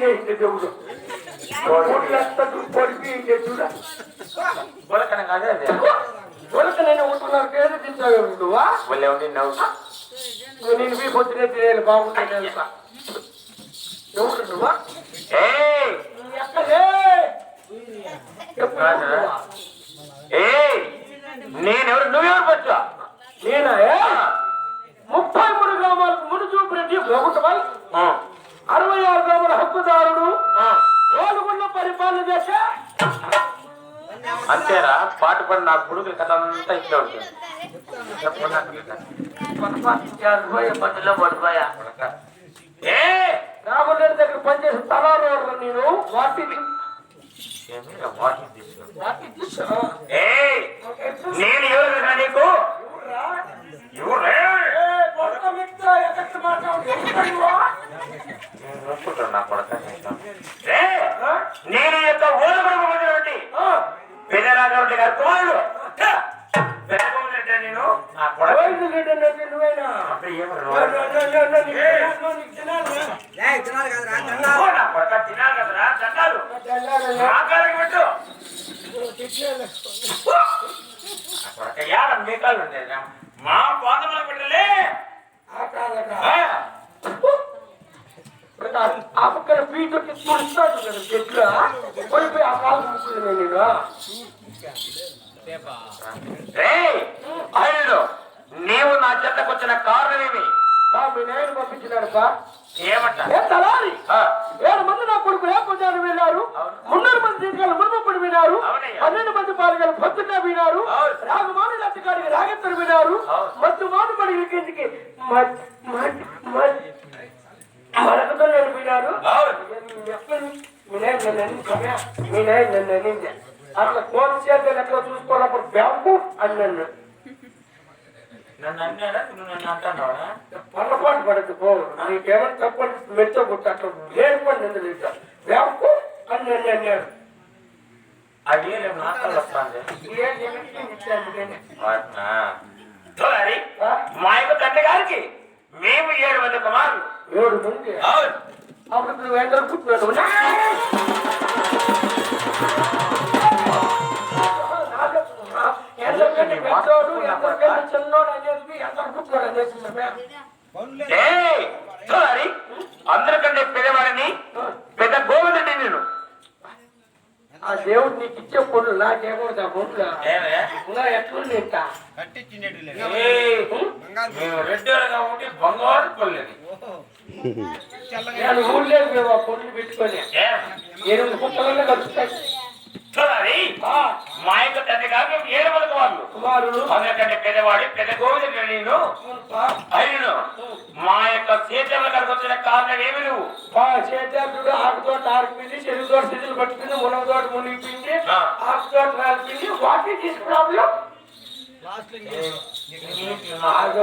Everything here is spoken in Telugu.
తినేసింది దేవుడు ఒళ్ళంతా పడిపోయింది చూడ బులకన కాదే అది ఒలకనైనా ఉంటున్నారు పేరు తింటావు నువ్వా ఒళ్ళే ఉండి నేను మీ పొద్దునే తినేది బాగుంటుంది తెలుసా ఎవరు నువ్వా ఏయ్ ఎక్కడే ఎప్పుడు నేనెవరు నువ్వెవరు పచ్చా నేనా ముప్పై మూడు గ్రామాలకు మునుచూపు రెడ్డి ప్రభుత్వమై అంతేరా పాట పడి నా కొడుకు కథ అంతా ఇట్లా ఉంటుంది నాకు పడిపోయా ఏ దగ్గర పనిచేసిన తలారోడ్లు నేను? ఏయ్ నేను ఎవరు నీకు? నేను యొక్క పెదరాగరెడ్డి గారు కుమారుడు పెదగొండరెడ్డి నేను నా కొడక. నువ్వేనా? తినాలి కదరా తినాలి కదరా పెట్టు. కొడక యాడ మీకాలు ఉండేది మా పాదములకు పెట్టలే. ఆ, ఆ పక్కన పీటకి తుడుస్తాడు కదా చెట్లు. పడిపోయి ఆ కాలు ముక్కుతున్నాను నేను. అల్లుడు నీవు నా చెత్తకు వచ్చిన కారణమేమి మీ నాయన పంపించినాడు బా ఏమంట? ఏడు మంది నా కొడుకు లేకపోతే విన్నారు మున్నూరు మంది మునుపప్పుడు విన్నారు అవునయ్యా. పన్నెండు మంది పాలుగలు పొద్దున్న అవును. రాగమాని లచ్చకాడికి రాగెత్తరు అవును. మత్తు మాను పడి కిందికి మరకతో నేను విన్నారు అవును. మీ నాయన నన్ను అనింది. మీ నాయన నన్ను అనింది. అట్లా కోన్ చేతులు ఎట్లా చూసుకోవాలప్పుడు బ్యాంకు అని నన్ను పొరపాటు పడద్దు పో నీకేమైనా తప్పని మెచ్చగొట్టు అట్లా లేనిపోయి నిన్ను తింటా బ్యాంకు అని నన్ను అన్నాడు అది? మా యొక్క తండ్రి గారికి మేము ఏడు మంది కుమారులు. ఏడు మంది. అప్పుడు పుట్టినాడు పెద్దోడు చిన్నోడు అనేది పుట్టినాడు అనేది అందరికంటే పెద్దవాడిని పెద్ద గోవిందుడి నేను ఆ దేవుడు నీకు ఇచ్చే పొన్ను నాకేమో ఆ ఏమే? ఇంకా ఎట్లుంది బంగారు మేము నేను ఊళ్ళేది మేము ఆ పొన్ను పెట్టుకొని? ఎనిమిది పుట్టలన్నీ చూడాలి. ఆ, మా యొక్క తండ్రి మేము ఏడు మంది కుమారులు కుమారుడు. అందరికంటే పెద్దవాడి పెద్ద గోవిందుడు నేను. ఆ, అయిను మా యొక్క సీతమ్మ గారికి వచ్చిన కారణం ఏమి నువ్వు? ఆ చేతుడు ఆకుతోట ఆరిపింది చెరువుతోట స్థితులు పట్టుకుంది మునగతోట మునిగిపింది ఆ. ఆకుతోట రాలిపింది వాటి తీసు ಆಗ